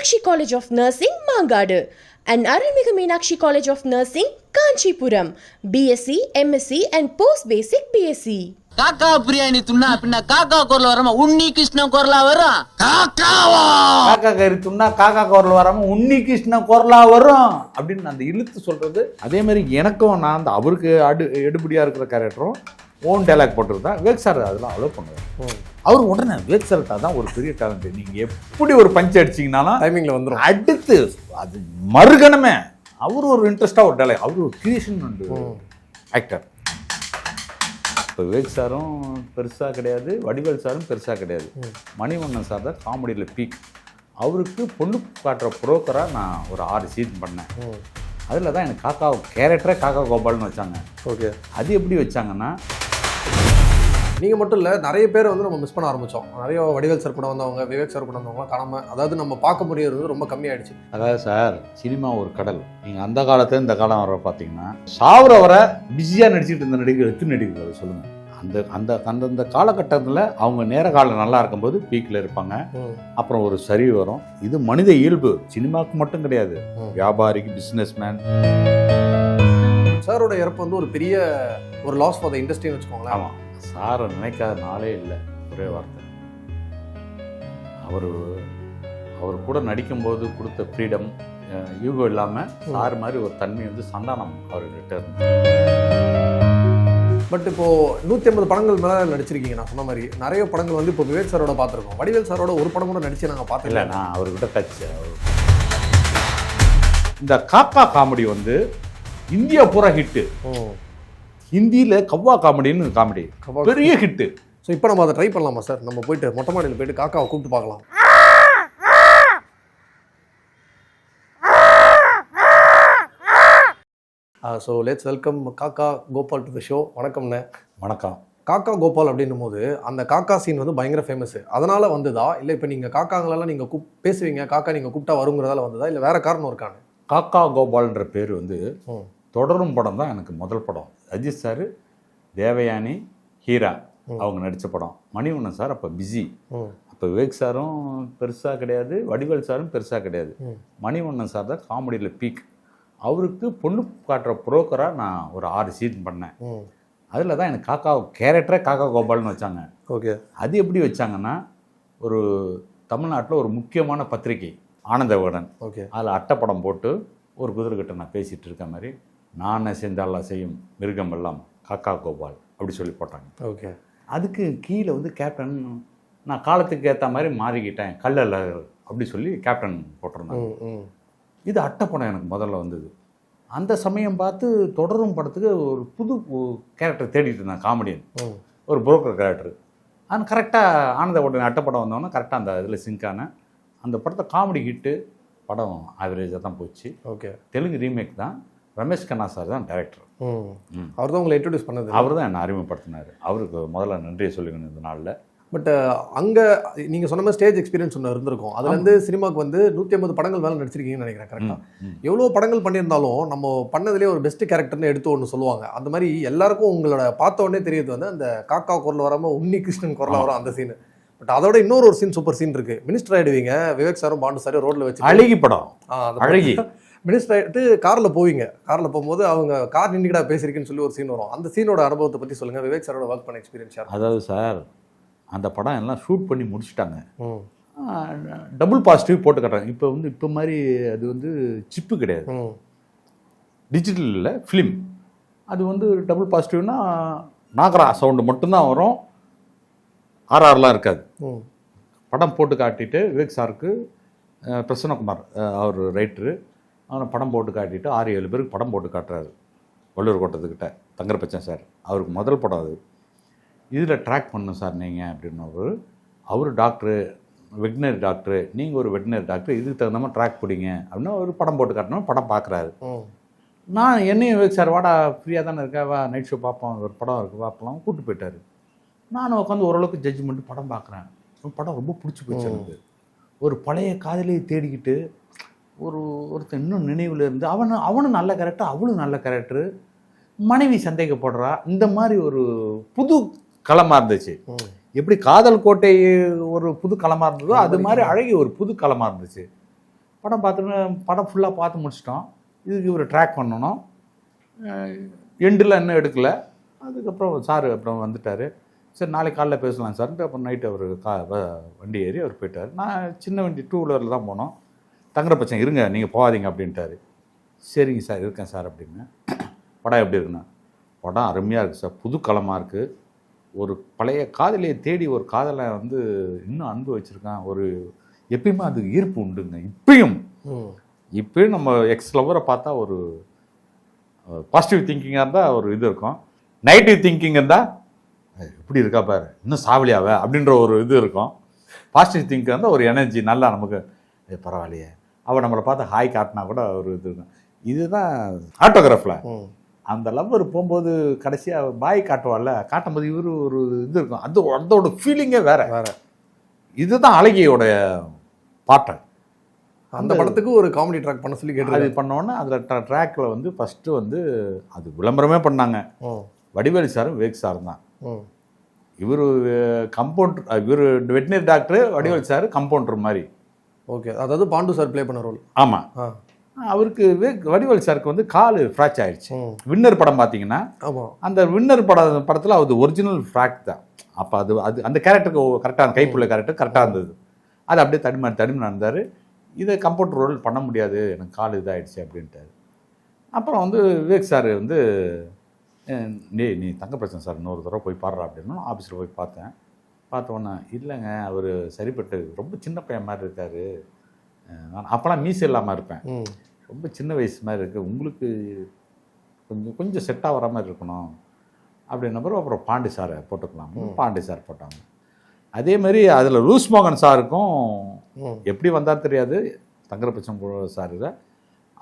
Meenakshi College of Nursing, Mangadu, and Arulmigu Meenakshi College of Nursing, Kanchipuram, BSc, MSc, and Post Basic BSc. காக்கா பிரியாணி துண்ணா அப்படின்னா காக்கா குரல் வராம உன்னி கிருஷ்ணன் குரலா வரும். காக்கா கறி துண்ணா காக்கா குரல் வராம உன்னி கிருஷ்ண குரலா வரும். அப்படின்னு அந்த இழுத்து சொல்றது. அதே மாதிரி எனக்கும் நான் அந்த அவருக்கு அடு எடுபடியா இருக்கிற கேரக்டரும் ஓன் டைலாக் போட்டுருந்தா விவேக் சார் அதெல்லாம் அலோவ் பண்ணுவார். அவர் உடனே விவேக் சார்ட்டா தான் ஒரு பெரிய டேலண்ட் நீங்க எப்படி ஒரு பஞ்ச் அடிச்சீங்கனாலும் டைமிங்ல வந்துரும். அடுத்து அது மறுகணமே அவர் ஒரு இன்ட்ரெஸ்டா ஒரு டைலாக் அவர் ஒரு கிரியேஷன் உண்டு. ஆக்டர் இப்போ விவேக் சாரும் பெருசாக கிடையாது. வடிவேல் சாரும் பெருசாக கிடையாது. மணிவண்ணன் சார் தான் காமெடியில் பீக் அவருக்கு பொண்ணு காட்டுற புரோக்கராக நான் ஒரு ஆறு சீன் பண்ணேன். அதில் தான் எனக்கு காக்கா கேரக்டரே காக்கா கோபால்னு வச்சாங்க. ஓகே. அது எப்படி வச்சாங்கன்னா நீங்க மட்டும் இல்ல நிறைய பேர் வந்து நம்ம மிஸ் பண்ண ஆரம்பிச்சோம். நிறைய வடிவேல் சார் கூட வந்தவங்க விவேக் சார் கூட வந்தவங்க காணாம அதாவது நம்ம பார்க்க முடியறது ரொம்ப கம்மியாயிடுச்சு. அதாவது சார் சினிமா ஒரு கடல். நீங்கள் அந்த காலத்துல இந்த காலம் வர பார்த்தீங்கன்னா சாவரவரை பிஸியாக நடிச்சிட்டு இருந்த நடிகர் எத்தனை நடிகர்கள் சொல்லுங்கள் அந்த அந்த அந்தந்த காலகட்டத்தில் அவங்க நேர காலம் நல்லா இருக்கும்போது பீக்கில் இருப்பாங்க. அப்புறம் ஒரு சரிவு வரும். இது மனித இயல்பு. சினிமாவுக்கு மட்டும் கிடையாது. வியாபாரிக்கு பிஸ்னஸ் மேன் சாரோட இறப்பு வந்து ஒரு பெரிய ஒரு லாஸ் ஃபார் த இண்டஸ்ட்ரின்னு வச்சுக்கோங்களேன். ஆமாம் சாரை நினைக்காத நாளே இல்லை ஒரே வார்த்தை. அவர் அவர் கூட நடிக்கும்போது கொடுத்த ஃப்ரீடம் யூகோ இல்லாமல் சார் மாதிரி ஒரு தன்மை வந்து சந்தானம் அவர்கிட்ட இருந்தது பட் இப்போ நூத்தி ஐம்பது படங்கள் மேல நடிச்சிருக்கீங்க நான் சொன்ன மாதிரி. நிறைய படங்கள் வந்து இப்போ விவேக் சாரோட பார்த்திருக்கோம். வடிவேல் சாரோட ஒரு படம் கூட நடிச்சு நாங்க இல்லை பார்த்துல நான் அவர்கிட்ட டச் இந்த காக்கா காமெடி வந்து இந்தியா பூரா ஹிட்டு ஹிந்தியில் கவ்வா காமெடின்னு காமெடி பெரிய ஹிட்டு ஸோ இப்போ நம்ம அதை ட்ரை பண்ணலாமா சார் நம்ம போயிட்டு மொட்டை மாடியில் போயிட்டு காக்காவை கூப்பிட்டு பார்க்கலாம். So let's welcome Kakka Gopal to the show வணக்கம்ண்ணே வணக்கம். காக்கா கோபால் அப்படின்னும் போது அந்த காக்கா சீன் வந்து பயங்கர ஃபேமஸ் அதனால வந்ததா? இல்லை இப்போ நீங்கள் காக்காங்களெல்லாம் நீங்கள் கூப் பேசுவீங்க காக்கா நீங்கள் கூப்பிட்டா வருங்கிறதால வந்ததா? இல்லை வேற காரணம் இருக்கானு காக்கா கோபால்ன்ற பேர் வந்து. தொடரும் படம் தான் எனக்கு முதல் படம். அஜித் சார் தேவயானி ஹீரா அவங்க நடித்த படம். மணிவண்ணன் சார் அப்போ பிஸி அப்போ விவேக் சாரும் பெருசாக கிடையாது வடிவேல் சாரும் பெருசாக கிடையாது. மணிவண்ணன் சார் தான் காமெடியில் பீக் அவருக்கு பொண்ணு காட்டுற புரோக்கராக நான் ஒரு ஆறு சீன் பண்ணேன். அதில் தான் எனக்கு காக்கா கேரக்டரே காக்கா கோபால்னு வச்சாங்க. ஓகே. அது எப்படி வச்சாங்கன்னா ஒரு தமிழ்நாட்டில் ஒரு முக்கியமான பத்திரிகை ஆனந்த விகடன் ஓகே. அதில் அட்டைப்படம் போட்டு ஒரு குதிரைக்கிட்ட நான் பேசிகிட்டு இருக்க மாதிரி நான் செஞ்சாலாம் செய்யும் மிருகம் எல்லாம் காக்கா கோபால் அப்படி சொல்லி போட்டாங்க. ஓகே. அதுக்கு கீழே வந்து கேப்டன் நான் காலத்துக்கு ஏற்ற மாதிரி மாறிக்கிட்டேன் கல்லல்ல அப்படி சொல்லி கேப்டன் போட்டிருந்தாங்க. இது அட்டைப்படம் எனக்கு முதல்ல வந்தது. அந்த சமயம் பார்த்து தொடரும் படத்துக்கு ஒரு புது கேரக்டர் தேடிட்டு இருந்தேன் காமெடியன் ஒரு புரோக்கர் கேரக்டர் ஆனால் கரெக்டாக ஆனந்த உடனே அட்டைப்படம் வந்தோன்னே கரெக்டாக அந்த இதில் சிங்கான அந்த படத்தை காமெடி ஹிட்டு படம் ஆவரேஜாக தான் போச்சு. ஓகே. தெலுங்கு ரீமேக் தான். ரமேஷ் கண்ணா சார் தான் டைரக்டர். அவர் தான் உங்களை இன்ட்ரடியூஸ் பண்ணது. அவர் தான் என்னை அறிமுகப்படுத்தினார். அவருக்கு முதல்ல நன்றியை சொல்லிக்கணும் இந்த நாளில். பட் அங்கே நீங்கள் சொன்ன மாதிரி ஸ்டேஜ் எக்ஸ்பீரியன்ஸ் ஒன்று இருந்திருக்கும். அதுலேருந்து சினிமாவுக்கு வந்து நூற்றி ஐம்பது படங்கள் மேலே நடிச்சிருக்கீங்கன்னு நினைக்கிறேன் கரெக்டாக எவ்வளோ படங்கள் பண்ணியிருந்தாலும் நம்ம பண்ணதுலேயே ஒரு பெஸ்ட் கேரக்டர்னு எடுத்து ஒன்று சொல்லுவாங்க. அந்த மாதிரி எல்லாருக்கும் உங்களோட பார்த்த உடனே தெரியுது வந்து அந்த காக்கா குரல் வராமல் உன்னி கிருஷ்ணன் குரல் வரும் அந்த சீன் பட் அதோட இன்னொரு ஒரு சீன் சூப்பர் சீன் இருக்கு. மினிஸ்டர் ஆயிடுவீங்க. விவேக் சாரும் பாண்டு சாரும் ரோட்ல வச்சு அழகி படம். அழகி. மினிஸ்டர் ஆகிட்டு காரில் போவீங்க. காரில் போகும்போது அவங்க கார் நின்றுடா பேசியிருக்குன்னு சொல்லி ஒரு சீன் வரும். அந்த சீனோட அனுபவத்தை பற்றி சொல்லுங்கள் விவேக் சாரோட ஒர்க் பண்ண எக்ஸ்பீரியன்ஸ் அதாவது சார் அந்த படம் எல்லாம் ஷூட் பண்ணி முடிச்சிட்டாங்க. டபுள் பாசிட்டிவ் போட்டு காட்டுறாங்க. இப்போ வந்து இப்போ மாதிரி அது வந்து சிப்பு கிடையாது. டிஜிட்டல் இல்லை ஃபிலிம் அது வந்து டபுள் பாசிட்டிவ்னா நாகரா சவுண்டு மட்டும்தான் வரும். ஆர்ஆர்லாம் இருக்காது. படம் போட்டு காட்டிட்டு விவேக் சாருக்கு பிரசன்னகுமார் அவர் ரைட்டரு அவனை படம் போட்டு காட்டிட்டு ஆறு ஏழு பேருக்கு படம் போட்டு காட்டுறாரு. வள்ளூர் கோட்டத்துக்கிட்ட. தங்கரபச்சன் சார் அவருக்கு முதல் படம் அது. இதில் ட்ராக் பண்ணும் சார் நீங்கள் அப்படின்னு அவர் டாக்டரு வெட்டினரி டாக்டரு நீங்கள் ஒரு வெட்டினரி டாக்டர் இதுக்கு தகுந்த மாதிரி ட்ராக் பிடிங்க அப்படின்னு ஒரு படம் போட்டு காட்டணும் படம் பார்க்குறாரு நான் என்னையும் சார் வாடா ஃப்ரீயாக தானே இருக்கா வா நைட் ஷோ பார்ப்போம் ஒரு படம் இருக்குது பார்க்கலாம் கூப்பிட்டு போயிட்டாரு. நானும் உட்காந்து ஓரளவுக்கு ஜட்ஜ்மெண்ட் படம் பார்க்குறேன் படம் ரொம்ப பிடிச்சி போச்சு எனக்கு. ஒரு பழைய காதலியை தேடிக்கிட்டு ஒரு ஒருத்தன் இன்னும் நினைவில் இருந்து அவனு அவனும் நல்ல கேரக்டர் அவளும் நல்ல கேரக்டர் மனைவி சந்தேகப்படுறா. இந்த மாதிரி ஒரு புது களமாக இருந்துச்சு. எப்படி காதல் கோட்டை ஒரு புது களமாக இருந்ததோ அது மாதிரி அழகி ஒரு புது களமாக இருந்துச்சு. படம் பார்த்துன்னு படம் ஃபுல்லாக பார்த்து முடிச்சிட்டோம். இதுக்கு இவர் ட்ராக் பண்ணணும். எண்டில் இன்னும் எடுக்கல. அதுக்கப்புறம் சார் அப்புறம் வந்துட்டார். சரி நாளைக்கு காலைல பேசலாம் சார்ன்ட்டு அப்புறம் நைட்டு அவர் கா வண்டி ஏறி அவர் போயிட்டார். நான் சின்ன வண்டி டூ வீலரில் தான் போனோம். தங்குற பச்சன் இருங்க நீங்கள் போகாதீங்க அப்படின்ட்டாரு. சரிங்க சார் இருக்கேன் சார் அப்படின்னு. படம் எப்படி இருக்குண்ணா படம் அருமையாக இருக்குது சார் புது களமாக இருக்குது ஒரு பழைய காதலியை தேடி ஒரு காதலை வந்து இன்னும் அன்பு வச்சுருக்கான். ஒரு எப்பயுமே அது ஈர்ப்பு உண்டுங்க. இப்பயும். இப்பயும் நம்ம எக்ஸ் லவரை பார்த்தா ஒரு பாசிட்டிவ் திங்கிங்காக இருந்தால் ஒரு இது இருக்கும். நெகட்டிவ் திங்கிங் இருந்தால் எப்படி இருக்கா பாரு? இன்னும் சாவலியாவ? அப்படின்ற ஒரு இது இருக்கும். பாசிட்டிவ் திங்க் இருந்தால் ஒரு எனர்ஜி நல்லா நமக்கு "ஏ, பரவாயில்லையே அவள் நம்மளை பார்த்து ஹாய் காட்டினா கூட ஒரு இது இதுதான் ஆட்டோகிராஃபில். அந்த லவ்வர் போகும்போது கடைசியாக பாய் காட்டுவாள்ல காட்டும்போது இவரு ஒரு இது இருக்கும். அது அதோட ஃபீலிங்கே வேற. வேற. இதுதான் அழகியோட பாட்டை. அந்த படத்துக்கு ஒரு காமெடி ட்ராக் பண்ண சொல்லி அது கேட்டிருக்காரு. பண்ணோன்னே அதில் ட்ராக்ல வந்து ஃபஸ்ட்டு வந்து அது விளம்பரமே பண்ணாங்க. வடிவேலு சாரும் விவேக் சாரும் தான். இவர் கம்பவுண்டர் இவர் veterinary doctor Vadivelu sir compounder மாதிரி. ஓகே அதாவது பாண்டு சார் ப்ளே பண்ண ரோல் ஆமாம் அவருக்கு வடிவேலு சாருக்கு வந்து கால் ஃப்ராக்ச் ஆயிடுச்சு. வின்னர் படம் பார்த்தீங்கன்னா அந்த வின்னர் பட படத்தில் அது ஒரிஜினல் ஃப்ராக் தான். அப்போ அது அது அந்த கேரக்டருக்கு கரெக்டாக கைப்புள்ள கேரக்டர் கரெக்டாக இருந்தது. அது அப்படியே தடிமா தடிமை நடந்தார் இதை கம்ப்யூட்டர் ரோல் பண்ண முடியாது எனக்கு கால் இதாகிடுச்சு அப்படின்ட்டாரு. அப்புறம் வந்து விவேக் சார் வந்து டேய் நீ தங்க பிரச்சனை சார் இன்னொரு தடவை போய் பாடுறா அப்படின்னு ஆஃபீஸில் போய் பார்த்தேன். பார்த்த உடனே இல்லைங்க அவர் சரிப்பட்டு ரொம்ப சின்ன பையன் மாதிரி இருக்காரு. நான் அப்போலாம் மீசை இல்லாமல் இருப்பேன். ரொம்ப சின்ன வயசு மாதிரி இருக்குது உங்களுக்கு கொஞ்சம் கொஞ்சம் செட் ஆகிற மாதிரி இருக்கணும். அப்படின்னப்பறம் அப்புறம் பாண்டி சாரை போட்டுக்கலாம். பாண்டி சார் போட்டாங்க. அதே மாதிரி அதில் ரூஸ் மோகன் சாருக்கும். எப்படி வந்தார் தெரியாது. தங்கரபட்சம் சார்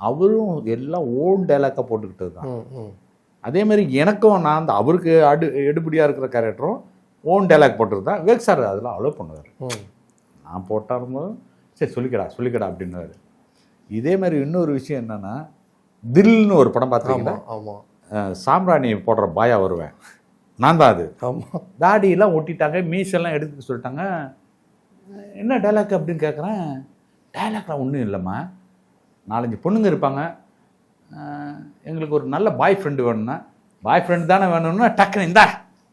அவரும் எல்லாம் ஓன் டைலாக்காக போட்டுக்கிட்டது தான். அதே மாதிரி எனக்கும் நான் அந்த அவருக்கு அடு எடுபடியாக இருக்கிற கேரக்டரும் ஓன் டைலாக் போட்டிருந்தேன் விவேக் சார் அதெல்லாம் அலோவ் பண்ணுவார். நான் போட்டாரும்போது சரி சொல்லிக்கடா சொல்லிக்கடா அப்படின்னாரு. இதே மாதிரி இன்னொரு விஷயம் என்னன்னா தில்னு ஒரு படம் அஹ் சாம்பிராணி போடுற பாயா வருவேன். நான் தான் அது. ஆமா. தாடியெல்லாம் ஒட்டிட்டாங்க மீசெல்லாம் எடுத்து சொல்லிட்டாங்க. என்ன டைலாக் அப்படின்னு கேட்குறேன் டைலாக்லாம் ஒன்றும் இல்லைம்மா. நாலஞ்சு பொண்ணுங்க இருப்பாங்க. எங்களுக்கு ஒரு நல்ல பாய் ஃப்ரெண்டு வேணும்னா பாய் ஃப்ரெண்டு தானே வேணும்னா டக்குன்னு இந்தா.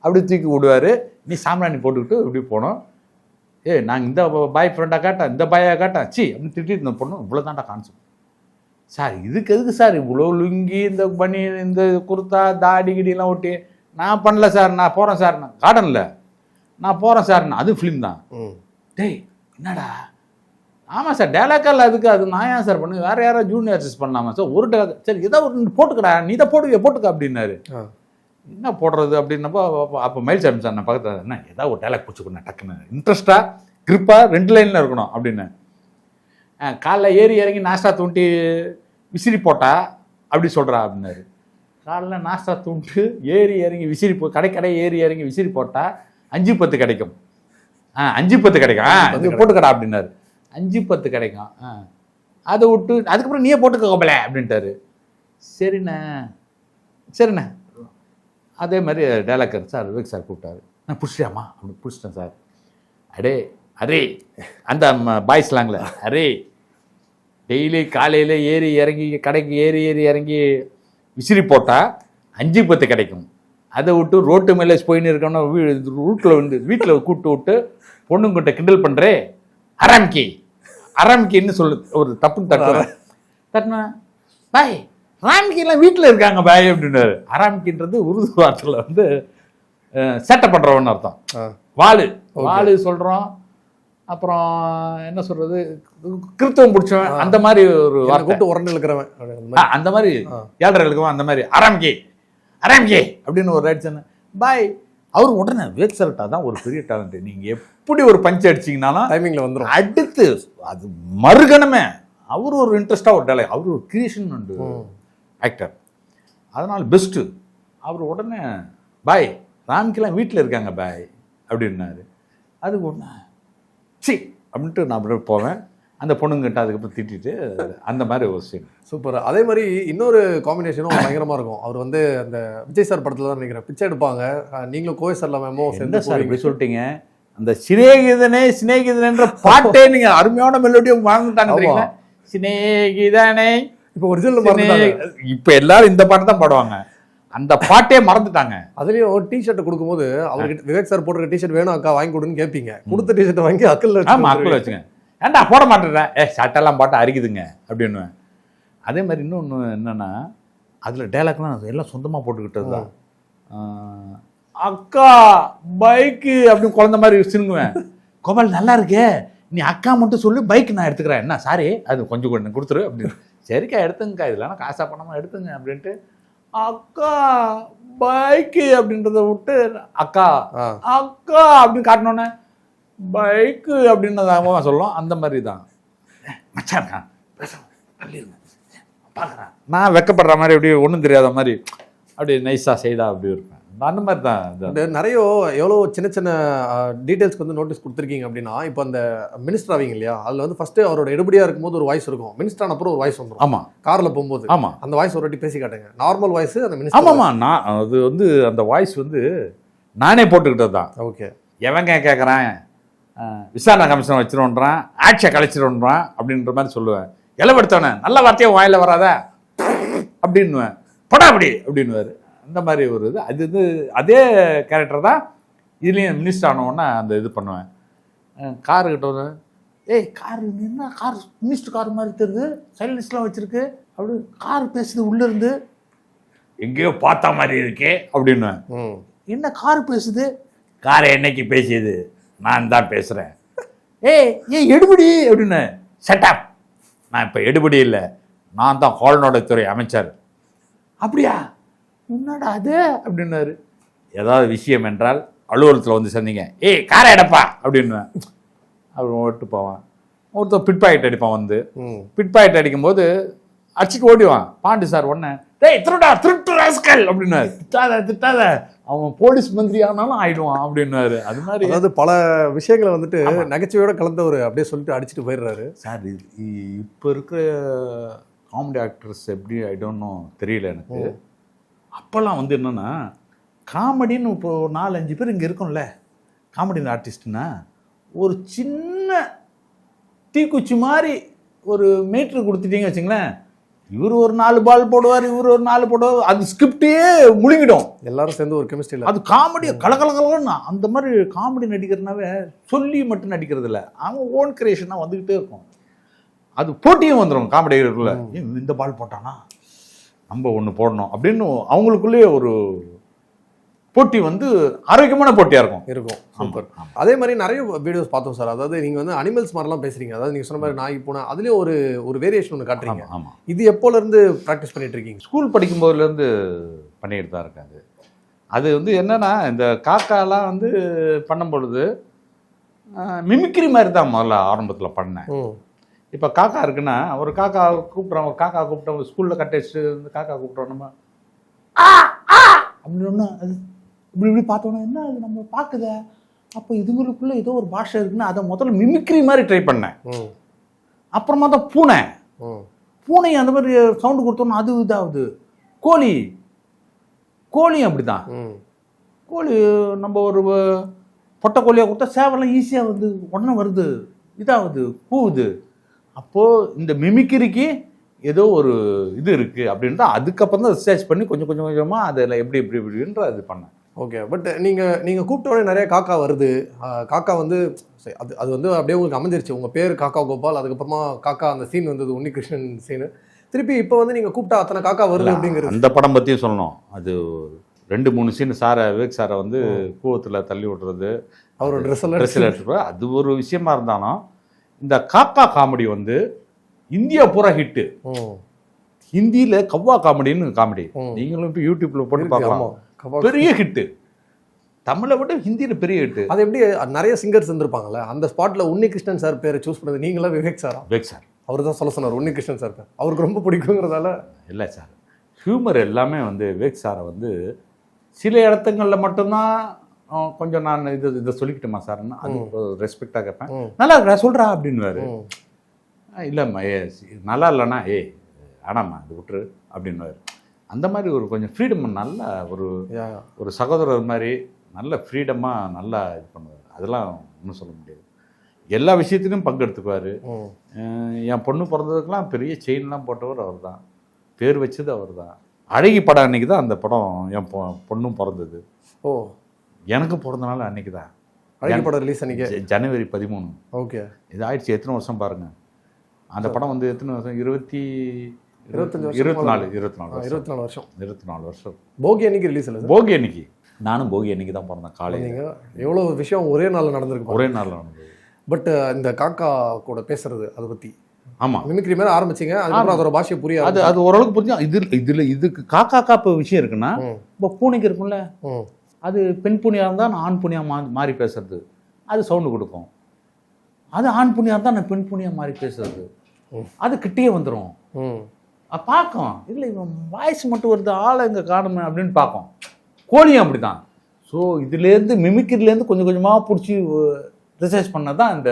அப்படி தூக்கி விடுவார். நீ சாம்பிராணி போட்டுக்கிட்டு இப்படி போனோம். ஏ நாங்கள் இந்த பாய் ஃப்ரெண்டாக காட்டேன் இந்த பாயாக காட்டேன் சி அப்படின்னு திட்டிட்டு இருந்த பொண்ணு இவ்வளோ தான்டா கான்செப்ட் சார் இதுக்கு எதுக்கு சார் இவ்வளோ லுங்கி இந்த பனி இந்த குர்தா தாடி கிடிலாம் ஒட்டி நான் பண்ணல சார் நான் போகிறேன் சார் நான் கார்டனில் நான் போகிறேன் சார் அது ஃபிலிம் தான். டேய் என்னடா? ஆமாம் சார் டேலாக்கல் அதுக்கு அது நான் ஏன் சார் பண்ணு வேறு யாராவது ஜூனியர் ஆர்டிஸ்ட் பண்ணலாமா சார்? ஒரு டேலாக் சரி ஏதோ ஒரு போட்டுக்கடா நீ தான் போட்டுக்க போட்டுக்க அப்படின்னாரு. என்ன போடுறது அப்படின்னப்போ அப்போ- மயில் சாமி சார் நான் பக்கத்தில் என்ன ஏதாவது ஒரு டைலாக் பிடிச்சிக்கணும் டக்குன்னு. இன்ட்ரெஸ்ட்டாக கிரிப்பாக ரெண்டு லைனில் இருக்கணும் அப்படின்னு. காலைல ஏறி இறங்கி நாஸ்டா தூண்டி விசிறி போட்டா அப்படி சொல்கிறா அப்படின்னாரு. காலைல நாஸ்டா தூண்டு ஏறி இறங்கி விசிறி போ கடை கடை ஏறி இறங்கி விசிறி போட்டால் அஞ்சு பத்து கிடைக்கும். ஆ அஞ்சு பத்து கிடைக்கும். ஆ போட்டுக்கடா அப்படின்னாரு. அஞ்சு பத்து கிடைக்கும். ஆ அதை விட்டு அதுக்கப்புறம் நீயே போட்டுக்க கோபல அப்படின்ட்டாரு. சரிண்ணே. சரிண்ணே. அதே மாதிரி டைலாக் சார் விவேக் சார் கூப்பிட்டாரு. நான் பிடிச்சிட்டியாம்மா? அப்படி பிடிச்சிட்டேன் சார். அடே அரே அந்த ஸ்லாங்கில் அரே டெய்லி காலையில் ஏறி இறங்கி கடைக்கு ஏறி ஏறி இறங்கி விசிறி போட்டால் அஞ்சு பத்து கிடைக்கும். அதை விட்டு ரோட்டு மேலே போயின்னு இருக்கோம்னா வீ ரூட்டில் வந்து வீட்டில் கூப்பிட்டு விட்டு பொண்ணுங்கிட்ட கிண்டல் பண்ணுறே அராம்கி அராம்கின்னு சொல்லு ஒரு தப்புன்னு தட்டுறேன் தட்டினா பாய் ராம்கிலாம் வீட்டில் இருக்காங்க பாய் அப்படின்னாரு. அராம்கின்றது உருது வார்த்தையில் வந்து சேட்டை பண்ணுறவன்னு அர்த்தம். வாளு வாளு சொல்கிறோம் அப்புறம் என்ன சொல்றது? கிறித்தவம் பிடிச்சவன். அந்த மாதிரி ஒரு கூப்பிட்டு உரண்டு இழுக்கிறவன். அந்த மாதிரி. ஆ. ஏழரைகளுக்கும் அந்த மாதிரி. அராம்கே அராம்கே அப்படின்னு ஒரு ரைட் சொன்னேன். பாய் அவர் உடனே விவேக் சரட்டா தான் ஒரு பெரிய டேலண்ட் நீங்க எப்படி ஒரு பஞ்ச் அடிச்சீங்கனாலும் டைமிங்ல வந்துரும். அடுத்து அது மறுகணமே. அவர் ஒரு இன்ட்ரெஸ்டாக ஒரு டேலண்ட் அவர் ஒரு கிரியேஷன் உண்டு. ஆக்டர் அதனால பெஸ்ட்டு அவர் உடனே பாய் ராம்கெல்லாம் வீட்டில் இருக்காங்க பாய் அப்படின்னாரு. அது ஒன்று சி அப்படின்ட்டு நான் அப்படியே போவேன். அந்த பொண்ணுங்கிட்ட அதுக்கப்புறம் திட்டிட்டு அந்த மாதிரி ஒரு சீன் சூப்பர் அதே மாதிரி இன்னொரு காம்பினேஷனும் பயங்கரமா இருக்கும். அவர் வந்து அந்த விஜய் சார் படத்துல தான் நினைக்கிறேன் பிச்சை எடுப்பாங்க. நீங்களும் கோவை சார்ல மேமோ என்ன சார். இப்படி சொல்லிட்டீங்க? அந்த சிநேகிதனே சிநேகிதனேன்ற பாட்டே நீங்க அருமையான மெலோடியும் வாங்கிட்டாங்க சிநேகிதனை இப்போ ஒரிஜினல் மறந்துட்டாங்க. சிநே- இப்ப எல்லாரும் இந்த பாட்டு தான் பாடுவாங்க. அந்த பாட்டே மறந்துட்டாங்க. அதுலயும் ஒரு டிஷர்ட் கொடுக்கும்போது அவர்கிட்ட விவேக் சார் போட்டுருக்க டிஷர்ட் வேணும் அக்கா வாங்கி கொடுன்னு கேட்பீங்க கொடுத்த டிஷர்ட் வாங்கி அக்கல்ல ஆமா அக்குள்ள வச்சுங்க ஏன்டா போட மாட்டேறேன் ஏ சட்டெல்லாம் போட்டு அரிக்குதுங்க அப்படின்னுவேன். அதே மாதிரி இன்னொன்று என்னன்னா அதில் டைலாக்லாம் எல்லாம் சொந்தமாக போட்டுக்கிட்டது தான். அக்கா பைக்கு அப்படின்னு குழந்த மாதிரி சினுங்குவேன். கோபால் நல்லா இருக்கே. நீ அக்கா மட்டும் சொல்லி பைக் நான் எடுத்துக்கிறேன். என்ன சாரி அது கொஞ்சம் கொஞ்சம் கொடுத்துரு அப்படின்னு. சரிக்கா எடுத்துங்கக்கா. இதெல்லாம் காசா பணமா எடுத்துங்க அப்படின்ட்டு அக்கா பைக்கு அப்படின்றத விட்டு அக்கா. அக்கா அப்படின்னு காட்டினோன்னே பைக்கு அப்படின்னதாக சொல்லும் அந்த மாதிரி தான் மச்சான் இருக்கான் பார்க்குறேன். நான் வெக்கப்படுற மாதிரி அப்படியே ஒன்றும் தெரியாத மாதிரி அப்படியே நைஸாக செய்தா அப்படி இருப்பேன் அந்த மாதிரி தான் நிறைய எவ்வளோ சின்ன சின்ன டீடைல்ஸ்க்கு வந்து நோட்டீஸ் கொடுத்துருக்கீங்க அப்படின்னா இப்போ அந்த மினிஸ்டர் ஆவீங்க இல்லையா? அதில் வந்து ஃபர்ஸ்ட் அவரோட எடுபடியா இருக்கும்போது ஒரு வாய்ஸ் இருக்கும். மினிஸ்டர் ஆனப்புறம் ஒரு வாய்ஸ் வந்துடும் ஆமா. கார்ல போகும்போது. ஆமா. அந்த வாய்ஸ் ஒரு வாட்டி பேசி காட்டுங்க. நார்மல் வாய்ஸ் அந்த மினிஸ்டர் ஆமாம்மா நான் அது வந்து அந்த வாய்ஸ் வந்து நானே போட்டுக்கிட்டது தான் ஓகே. எவங்க கேட்குறான் விசாரணை கமிஷன் வச்சிருன்றான் ஆட்சியை கழிச்சிருன்றான் அப்படின்ற மாதிரி சொல்லுவேன். இளவெடுத்தவனே நல்ல வார்த்தையை வாயில வராத? அப்படின்னுவேன். படா அப்படி அப்படின்னுவாரு. அந்த மாதிரி ஒரு இது. அது இது அதே கேரக்டர் தான் இதுலேயும் மினிஸ்டர் ஆனவுடனே அந்த இது பண்ணுவேன். காரு கிட்ட வந்து ஏய் கார் என்ன கார் மினிஸ்டர் கார் மாதிரி தெரியுது. சைலன்ஸ்லாம் வச்சிருக்கு. அப்படி கார் பேசுது உள்ள இருந்து. எங்கேயோ பார்த்த மாதிரி இருக்கே அப்படின்னுவேன் ம். என்ன கார் பேசுது? காரை என்னைக்கு பேசியது? நான் தான் பேசுகிறேன் ஏய் ஏய் எடுபடி அப்படின்னு. செட்டப் நான் இப்போ எடுபடி இல்லை. நான் தான் கால்நடைத்துறை அமைச்சர். அப்படியா? என்னடா அது? அப்படின்னாரு. ஏதாவது விஷயம் என்றால் அலுவலகத்தில் வந்து சந்திங்க. ஏய் காரை எடுப்பா அப்படின்னுவேன் அப்புறம் ஓட்டு போவான். ஒருத்தர் பிட் பாக்கெட் அடிப்பான் வந்து. ம். பிட் பாக்கெட் அடிக்கும்போது அடிச்சுட்டு ஓடிவான் பாண்டி சார் உடனே டேய் திருடா திருட்டு ராஸ்கல் அப்படின்னாரு. திட்டாத திட்டாத. அவன் போலீஸ் மந்திரி ஆனாலும் ஆயிடுவான் அப்படின்னாரு. அது மாதிரி அதாவது பல விஷயங்களை வந்துட்டு. நகைச்சுவையோட கலந்தவர் அப்படியே சொல்லிட்டு அடிச்சுட்டு போயிடுறாரு. சார் இப்போ இருக்கிற காமெடி ஆக்டர்ஸ் எப்படி ஐ டோன்ட் நோ தெரியல எனக்கு. அப்போல்லாம் வந்து என்னன்னா காமெடின்னு இப்போ ஒரு நாலு அஞ்சு பேர் இங்கே இருக்கோம்ல காமெடி ஆர்டிஸ்ட்னா ஒரு சின்ன தீக்குச்சி மாதிரி ஒரு மீட்ரு கொடுத்துட்டீங்க வச்சுங்களேன் இவர் ஒரு நாலு பால் போடுவார் இவர் ஒரு நாலு போடுவார் அது ஸ்கிரிப்டே முழுங்கிடும். எல்லாரும் சேர்ந்து ஒரு கெமிஸ்ட்ரியில் அது காமெடி கலகலகலன்னு அந்த மாதிரி காமெடி நடிக்கிறனாவே சொல்லி மட்டும் நடிக்கிறது இல்ல அவன் ஓன் கிரியேஷனாக வந்துக்கிட்டே இருக்கும். அது போட்டியும் வந்துடும் காமெடிகளுக்குள்ள. இந்த பால் போட்டானா? நம்ம ஒன்று போடணும் அப்படின்னு அவங்களுக்குள்ளேயே ஒரு போட்டி வந்து ஆரோக்கியமான போட்டியாக இருக்கும். இருக்கும். சூப்பர். அதே மாதிரி நிறைய வீடியோஸ் பார்த்தோம் சார். அதாவது நீங்க வந்து அனிமல்ஸ் மாதிரிலாம் பேசுறீங்க. அதாவது நீங்க சொன்ன மாதிரி நாய் பூனை அதுலயும் ஒரு ஒரு வேரியேஷன் ஒன்று காட்டுறீங்க. ஆமா ஆமாம் இது எப்போல இருந்து ப்ராக்டிஸ் பண்ணிட்டு இருக்கீங்க? ஸ்கூல் படிக்கும்போதுலேருந்து பண்ணிட்டு தான் இருக்காது அது. வந்து என்னன்னா இந்த காக்காலாம் வந்து பண்ணும் பொழுது மிமிக்ரி மாதிரி தான் முதல்ல ஆரம்பத்தில் பண்ணேன். இப்போ காக்கா இருக்குன்னா ஒரு காக்கா கூப்பிட்றோம் ஒரு காக்கா கூப்பிட்டோம் ஸ்கூலில் கட்ட வச்சுட்டு இந்த காக்கா கூப்பிட்றோம் நம்ம. ஆ ஆ. அப்படின்னு அது இப்படி இப்படி பார்த்தோன்னா என்ன அது நம்ம பார்க்குதே? அப்போ இதுங்களுக்குள்ள ஏதோ ஒரு பாஷை இருக்குன்னா அதை முதல்ல மிமிக்ரி மாதிரி ட்ரை பண்ணேன். ம். அப்புறமா தான் பூனை. ம். பூனை அந்த மாதிரி சவுண்டு கொடுத்தோன்னா அது இதாகுது. கோழி. கோழியும் அப்படிதான். ம். கோழி நம்ம ஒரு பொட்டை கோழியாக கொடுத்தா சேவலாம் ஈஸியாக வந்து உடனே வருது. இதாகுது கூவுது அப்போது இந்த மிமிக்கிரிக்கு ஏதோ ஒரு இது இருக்குது அப்படின்ட்டு அதுக்கப்புறம் தான் ரிசர்ச் பண்ணி கொஞ்சம் கொஞ்சம் கொஞ்சமாக அதில் எப்படி எப்படி இப்படின்ற இது பண்ணேன். ஓகே பட் நீங்க நீங்க கூப்பிட்ட உடனே நிறைய காக்கா வருது. காக்கா வந்து அது அது வந்து அப்படியே உங்களுக்கு அமைஞ்சிருச்சு. உங்க பேர் காக்கா கோபால் அதுக்கப்புறமா காக்கா அந்த சீன் வந்தது உன்னிகிருஷ்ணன் சீன் திருப்பி இப்போ வந்து நீங்க கூப்பிட்டா அத்தனை காக்கா வருது அப்படிங்கிறது. அந்த படம் பற்றியும் சொல்லணும். அது ரெண்டு மூணு சீன் சாரை விவேக் சாரை வந்து கூவத்தில் தள்ளி விடுறது அவரோட ட்ரெஸ் எடுத்துட்டு அது ஒரு விஷயமா இருந்தாலும் இந்த காக்கா காமெடி வந்து இந்தியா பூரா ஹிட்டு ஹிந்தியில் கவ்வா காமெடின்னு காமெடி. நீங்களும் இப்போ யூடியூப்பில் போட்டு பார்க்கலாம். பெரிய ஹிட்டு தமிழை விட ஹிந்தியில் பெரிய ஹிட்டு அது எப்படி நிறைய சிங்கர்ஸ் இருந்திருப்பாங்கல்ல அந்த ஸ்பாட்ல உன்னிகிருஷ்ணன் சார் பேரை சூஸ் பண்ணது நீங்களா விவேக் சாரா? விவேக் சார். அவர் தான் சொல்ல சொன்னார் உன்னிகிருஷ்ணன் சார் பேர். அவருக்கு ரொம்ப பிடிக்குங்கிறதால. இல்லை சார். ஹியூமர் எல்லாமே வந்து விவேக் சாரை வந்து சில இடத்துங்களில் மட்டும்தான் கொஞ்சம் நான் இது இதை சொல்லிக்கிட்டோமா சார்னா அது ரெஸ்பெக்டாக கேட்பேன். நல்லா இருக்கா? சொல்கிறா. "ஆ, இல்லைம்மா ஏ நல்லா இல்லைண்ணா ஏய் ஆனாம்மா அது விட்டுரு அப்படின்னுவாரு. அந்த மாதிரி ஒரு கொஞ்சம் ஃப்ரீடம் நல்ல ஒரு. ஒரு சகோதரர் மாதிரி நல்ல ஃப்ரீடமாக நல்லா இது பண்ணுவார். அதெல்லாம் ஒன்றும் சொல்ல முடியாது. எல்லா விஷயத்துலையும் பங்கெடுத்துக்குவார். என் பொண்ணு பிறந்ததுக்கெல்லாம் பெரிய செயின்லாம் போட்டவர் அவர் தான் பேர் வச்சது அவர் தான் அழகி படம் அன்னைக்கு தான் அந்த படம் என் பொ- பொண்ணும் பிறந்தது. ஓ. எனக்கு பிறந்தனால அன்னைக்கு தான் அழகி படம் ரிலீஸ் அன்னைக்கு? ஜ- ஜனவரி பதிமூணு. ஓகே. இது ஆயிடுச்சு எத்தனை வருஷம் பாருங்க. அந்த படம் வந்து எத்தனை வருஷம்? இருபத்தி இருபத்தஞ்சு இருபத்தி நாலு இருபத்தி நாலு இருபத்தி நாலு வருஷம். இருபத்தி நாலு வருஷம். போகி அன்னைக்கு ரிலீஸ் இல்லை போகி அன்னைக்கு. நானும் போகி அன்னைக்கு தான் பிறந்தேன் காலையில். நீங்க எவ்வளவு விஷயம் ஒரே நாள்ல நடந்திருக்கு ஒரே நாளில் நடந்தது. பட் இந்த காக்கா கூட பேசுறது அதை பத்தி. ஆமாம் மிமிக்ரி மேல ஆரம்பிச்சீங்க அதுக்கப்புறம் அதோட பாஷையை புரிய அது அது ஓரளவுக்கு புரிஞ்சு இது இதில் இதுக்கு காக்கா காப்பு விஷயம் இருக்குன்னா. இப்போ பூனைக்கு இருக்கும்ல. அது பெண் புனியாக இருந்தால் நான் ஆண் புனியாக மா மாறி பேசுறது. அது சவுண்டு கொடுக்கும். அது ஆண் புனியாக இருந்தால் நான் பெண் புனியாக மாறி பேசுறது. அது கிட்டேயே வந்துடும். பார்க்கும் இல்லை இவன் வாய்ஸ் மட்டும் வருது ஆளை இங்கே காணுமே அப்படின்னு பார்க்கும் கோழியும் அப்படி தான் ஸோ இதுலேருந்து மிமிக்ரிலேருந்து கொஞ்சம் கொஞ்சமாக பிடிச்சி ரிசர்ச் பண்ணது தான் இந்த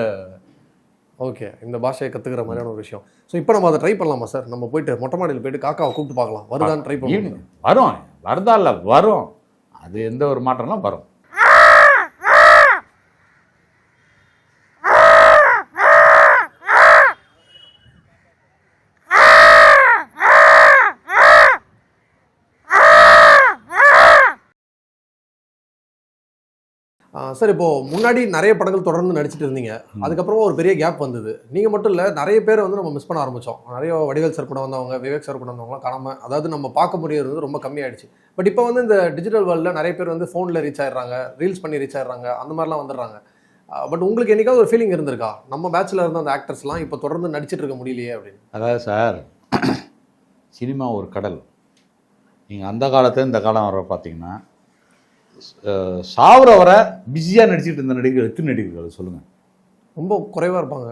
ஓகே இந்த பாஷையை கத்துக்கிற மாதிரியான ஒரு விஷயம். ஸோ இப்போ நம்ம அதை ட்ரை பண்ணலாமா சார் நம்ம போயிட்டு மொட்டை மாடியில் போயிட்டு காக்காவை கூப்பிட்டு பார்க்கலாம். வருதான்னு ட்ரை ஈவினிங் வரும். வருதா இல்லை வரும். அது எந்த ஒரு மாற்றம்லாம் வரும். சார் இப்போ முன்னாடி நிறைய படங்கள் தொடர்ந்து நடிச்சிட்டு இருந்தீங்க. அதுக்கப்புறமா ஒரு பெரிய கேப் வந்தது. நீங்க மட்டும் இல்ல நிறைய பேர் வந்து நம்ம மிஸ் பண்ண ஆரம்பிச்சோம். நிறைய வடிவேல் சார் கூட வந்தவங்க விவேக் சார் கூட வந்தவங்கலாம் காணாம அதாவது நம்ம பார்க்க முடியறது வந்து ரொம்ப கம்மியாயிடுச்சு. பட் இப்போ வந்து இந்த டிஜிட்டல் வேர்ல்டில் நிறைய பேர் வந்து ஃபோனில் ரீச் ஆயிடுறாங்க ரீல்ஸ் பண்ணி ரீச் ஆயிடுறாங்க அந்த மாதிரிலாம் வந்துடுறாங்க. பட் உங்களுக்கு என்னைக்காவது ஒரு ஃபீலிங் இருந்திருக்கா? நம்ம பேட்ச்ல இருந்த அந்த ஆக்டர்ஸ்லாம் இப்போ தொடர்ந்து நடிச்சிட்டு இருக்க முடியலையே அப்படின்னு. அதாவது சார் சினிமா ஒரு கடல். நீங்கள் அந்த காலத்துல இந்த காலம் வர பார்த்தீங்கன்னா சாவுற வரை பிஸியாக நடிச்சிட்டு இருந்த நடிகர்கள் எத்தனை நடிகர்கள்? சொல்லுங்கள் ரொம்ப குறைவா இருப்பாங்க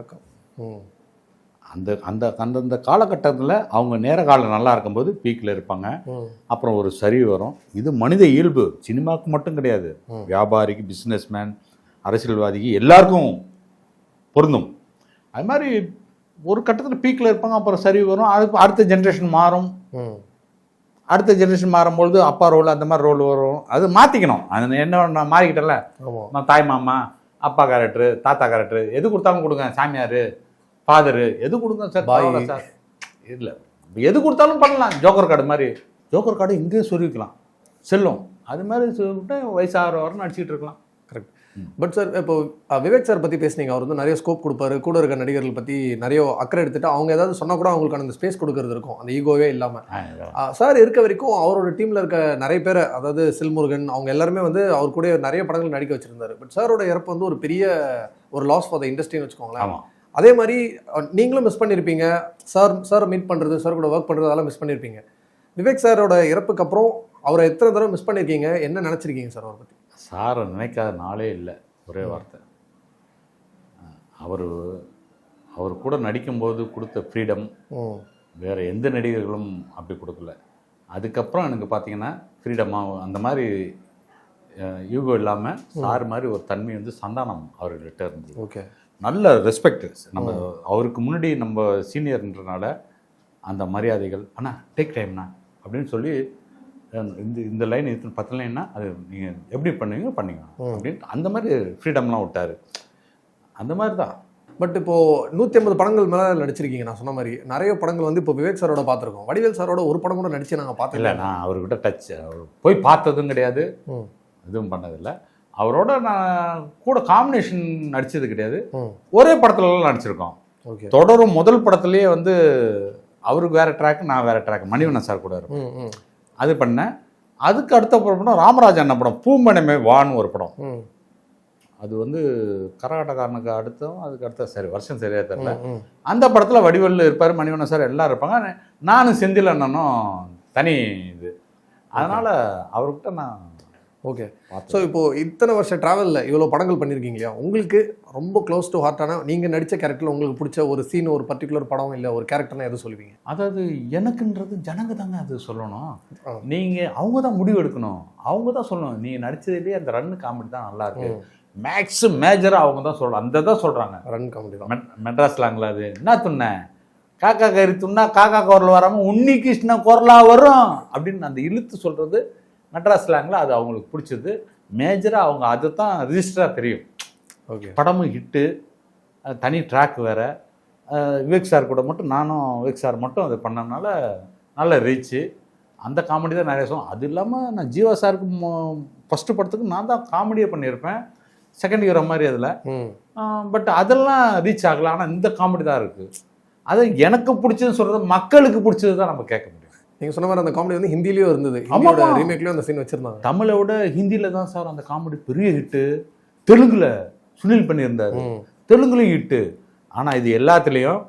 அந்த அந்த அந்தந்த காலகட்டத்தில் அவங்க நேர காலம் நல்லா இருக்கும்போது பீக்கில் இருப்பாங்க. அப்புறம் ஒரு சரிவு வரும். இது மனித இயல்பு. சினிமாவுக்கு மட்டும் கிடையாது. வியாபாரிக்கு பிஸ்னஸ்மேன் அரசியல்வாதிக்கு எல்லாருக்கும் பொருந்தும். அது மாதிரி ஒரு கட்டத்தில் பீக்கில் இருப்பாங்க அப்புறம் சரிவு வரும். அதுக்கு அடுத்த ஜென்ரேஷன் மாறும். அடுத்த ஜென்ரேஷன் மாறும்பொழுது அப்பா ரோல் அந்த மாதிரி ரோல் வரும். அது மாற்றிக்கணும் அது என்ன நான் மாறிக்கிட்டேன்ல? நான் தாய் மாமா அப்பா கேரக்டரு தாத்தா கேரக்டரு எது கொடுத்தாலும் கொடுங்க சாமியார் ஃபாதரு எது கொடுங்க சார் பாய். சார் இல்லை. எது கொடுத்தாலும் பண்ணலாம். ஜோக்கர் கார்டு மாதிரி. ஜோக்கர் கார்டு இங்கேயும் சொருவிக்கலாம் செல்லும். அது மாதிரி சொல்லிட்டு வயசாகிற வரை நடிச்சிட்டு இருக்கலாம். பட் சார் இப்போ விவேக் சார் பற்றி பேசுனீங்க. அவர் வந்து நிறைய ஸ்கோப் கொடுப்பாரு. கூட இருக்க நடிகர்கள் பற்றி நிறைய அக்கறை எடுத்துட்டு அவங்க ஏதாவது சொன்னா கூட அவங்களுக்கான அந்த ஸ்பேஸ் கொடுக்கறது இருக்கும். அந்த ஈகோவே இல்லாமல் சார் இருக்க வரைக்கும் அவரோட டீமில் இருக்க நிறைய பேர் அதாவது சில்முருகன் அவங்க எல்லாருமே வந்து அவர் கூட நிறைய படங்கள் நடிக்க வச்சிருந்தாரு. பட் சாரோட இறப்பு வந்து ஒரு பெரிய ஒரு லாஸ் ஃபார் த இண்டஸ்ட்ரின்னு வச்சுக்கோங்களேன். அதே மாதிரி நீங்களும் மிஸ் பண்ணியிருப்பீங்க சார் சார் மீட் பண்ணுறது சார் கூட ஒர்க் பண்ணுறது அதெல்லாம் மிஸ் பண்ணியிருப்பீங்க விவேக் சாரோட இறப்புக்கு அப்புறம் அவரை எத்தனை தடவை மிஸ் பண்ணியிருக்கீங்க என்ன நினச்சிருக்கீங்க சார் அவரை பற்றி சாரை நினைக்காத நாளே இல்லை. ஒரே வார்த்தை. அவர் அவர் கூட நடிக்கும்போது கொடுத்த ஃப்ரீடம் வேற எந்த நடிகர்களும் அப்படி கொடுக்கல. அதுக்கப்புறம் எனக்கு பார்த்தீங்கன்னா ஃப்ரீடமாக அந்த மாதிரி யூகோ இல்லாமல் சார் மாதிரி ஒரு தன்மை வந்து சந்தானம் அவர்கிட்ட இருந்தது. ஓகே. நல்ல ரெஸ்பெக்ட் நம்ம அவருக்கு முன்னாடி நம்ம சீனியர்ன்றனால அந்த மரியாதைகள் அண்ணா டேக் டைம்ண்ணா அப்படின்னு சொல்லி இந்த இந்த லைன் இத்தனை பத்து லைன்னா அது நீங்கள் எப்படி பண்ணுவீங்க பண்ணீங்க. அப்படின்ட்டு அந்த மாதிரி ஃப்ரீடம்லாம் விட்டார். அந்த மாதிரி தான். பட் இப்போ நூற்றி ஐம்பது படங்கள் மேலே நடிச்சிருக்கீங்க நான் சொன்ன மாதிரி. நிறைய படங்கள் வந்து இப்போ விவேக் சாரோட பார்த்துருக்கோம். வடிவேல் சாரோட ஒரு படம் கூட நடிச்சு நாங்கள் இல்லை பார்த்துல நான் அவர்கிட்ட டச் அவர் போய் பார்த்ததும் கிடையாது. ம். இதுவும் பண்ணதில்லை. அவரோட நான் கூட காம்பினேஷன் நடிச்சது கிடையாது. ஒரே படத்துலலாம் நடிச்சிருக்கோம். ஓகே. தொடரும் முதல் படத்துலேயே வந்து அவருக்கு வேற ட்ராக் நான் வேற ட்ராக் மணிவண்ணன் சார் கூட இருப்பேன் ம் ம். அது பண்ணேன் அதுக்கு அடுத்த படம் ராமராஜ் அண்ணன் படம்? பூமணமே வான்னு ஒரு படம். அது வந்து கரகாட்டக்காரனுக்கு அடுத்தும் அதுக்கு அடுத்த சரி வருஷம் சரியா தெரியல. ம், ம். அந்த படத்தில் வடிவல் இருப்பார் மணிவண்ணன் சார் எல்லாரும் இருப்பாங்க. நானும் செந்தில் அண்ணனும் தனி இது. அதனால அவர்கிட்ட நான் ஓகே ஸோ பார்த்தேன் இப்போ இத்தனை வருஷம் டிராவலில் இவ்வளோ படங்கள் பண்ணியிருக்கீங்க இல்லையா உங்களுக்கு ரொம்ப க்ளோஸ் டு ஹார்ட்டான நீங்கள் நடித்த கேரக்டரில் உங்களுக்கு பிடிச்ச ஒரு சீன் ஒரு பர்டிகுலர் படம் இல்லை ஒரு கேரக்டர்னா எது சொல்லுவீங்க? அதாவது எனக்குன்றது ஜனங்க தாங்க அது சொல்லணும். நீங்கள் அவங்க தான் முடிவு எடுக்கணும். அவங்க தான் சொல்லணும். நீங்கள் நடிச்சதுலேயே அந்த ரன்னு காமெடி தான் நல்லா இருக்கு. மேக்ஸ் மேஜராக அவங்க தான் சொல்லணும். அந்த தான் சொல்கிறாங்க ரன் காமெடி தான். மெட் மெட்ராஸ்லாங்களா அது. என்ன துண்ண? காக்கா கறி துண்ணா காக்கா குரல் வராமல் உன்னி கிருஷ்ண குரலா வரும். அப்படின்னு அந்த இழுத்து சொல்கிறது மெட்ராஸ்லாங்களா அது அவங்களுக்கு பிடிச்சது. மேஜராக அவங்க அதை தான் ரிஜிஸ்டராக தெரியும். ஓகே படமும் ஹிட்டு தனி ட்ராக் வேறு. விவேக் சார் கூட மட்டும் நானும் விவேக் சார் மட்டும் அது பண்ணனால நல்ல ரீச்சு அந்த காமெடி தான் நிறைய சொன்னோம் அது இல்லாமல் நான் ஜீவா சாருக்கு ஃபஸ்ட்டு படத்துக்கு நான் தான் காமெடியே பண்ணியிருப்பேன். செகண்ட் ஹீரோ மாதிரி அதில். பட் அதெல்லாம் ரீச் ஆகல. ஆனால் இந்த காமெடி தான் இருக்குது அது எனக்கு பிடிச்சதுன்னு சொல்கிறது மக்களுக்கு பிடிச்சது தான் நம்ம கேட்க முடியும் நீங்க சொன்ன மாதிரி அந்த காமெடி வந்து ஹிந்திலயும் இருந்தது. ஹிந்தியோட ரீமேக்லயும் அந்த சீன் வச்சிருந்தாங்க. தமிழை விட ஹிந்தியில் தான் சார் அந்த காமெடி பெரிய ஹிட்டு தெலுங்குல சுனில் பண்ணியிருந்தாரு. தெலுங்குலையும் ஹிட்டு ஆனால் இது எல்லாத்துலேயும்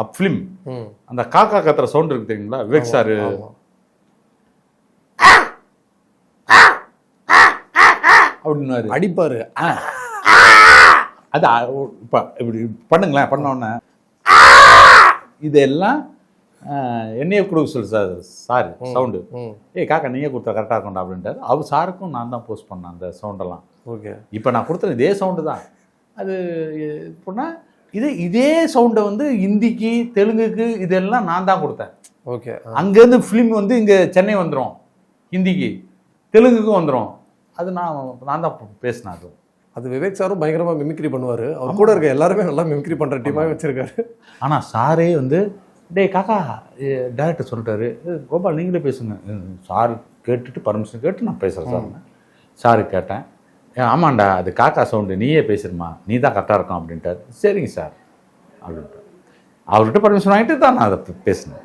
அப் ஃபிலிம் அந்த காக்கா கத்துற சவுண்ட் இருக்கு தெரியுங்களா? விவேக் சார். அப்படின்னாரு அடிப்பாரு. அது இப்போ இப்படி பண்ணுங்களேன் பண்ண உடனே. இதெல்லாம் என்னையே கொடுக்க சொல்லு சார் சார் சவுண்டு. ஏய் காக்கா நீயே கொடுத்தா கரெக்டாக இருக்கும்டா அப்படின்ட்டாரு. அவர் சாருக்கும் நான் தான் போஸ்ட் பண்ணேன் அந்த சவுண்டெல்லாம். ஓகே. இப்போ நான் கொடுத்தது இதே சவுண்டு தான். அது எப்படின்னா இது இதே சவுண்டை வந்து ஹிந்திக்கு தெலுங்குக்கு இதெல்லாம் நான் தான் கொடுத்தேன். ஓகே அங்கேருந்து ஃபிலிம் வந்து இங்கே சென்னை வந்துடும் ஹிந்திக்கு தெலுங்குக்கும் வந்துடும் அது நான் நான் தான் பேசினேன் அது. அது விவேக் சாரும் பயங்கரமா மிமிக்ரி பண்ணுவாரு. அவர் கூட இருக்க எல்லாருமே நல்லா மிமிக்ரி பண்ற டீமாவே வச்சிருக்காரு. ஆனால் சாரே வந்து டேய் காக்கா டேரக்டர் சொல்லிட்டாரு. "ஏய், கோபால் நீங்களே பேசுங்க. சார் கேட்டுட்டு பர்மிஷன் கேட்டு நான் பேசுகிறேன் சார். சாரு கேட்டேன். "ஏ, ஆமாண்டா அது காக்கா சவுண்டு நீயே பேசுறமா நீ தான் கரெக்டாக இருக்கும் அப்படின்ட்டாரு. சரிங்க சார். அப்படின்ட்டு அவர்கிட்ட பர்மிஷன் வாங்கிட்டு தான் நான் அதை பேசினேன்.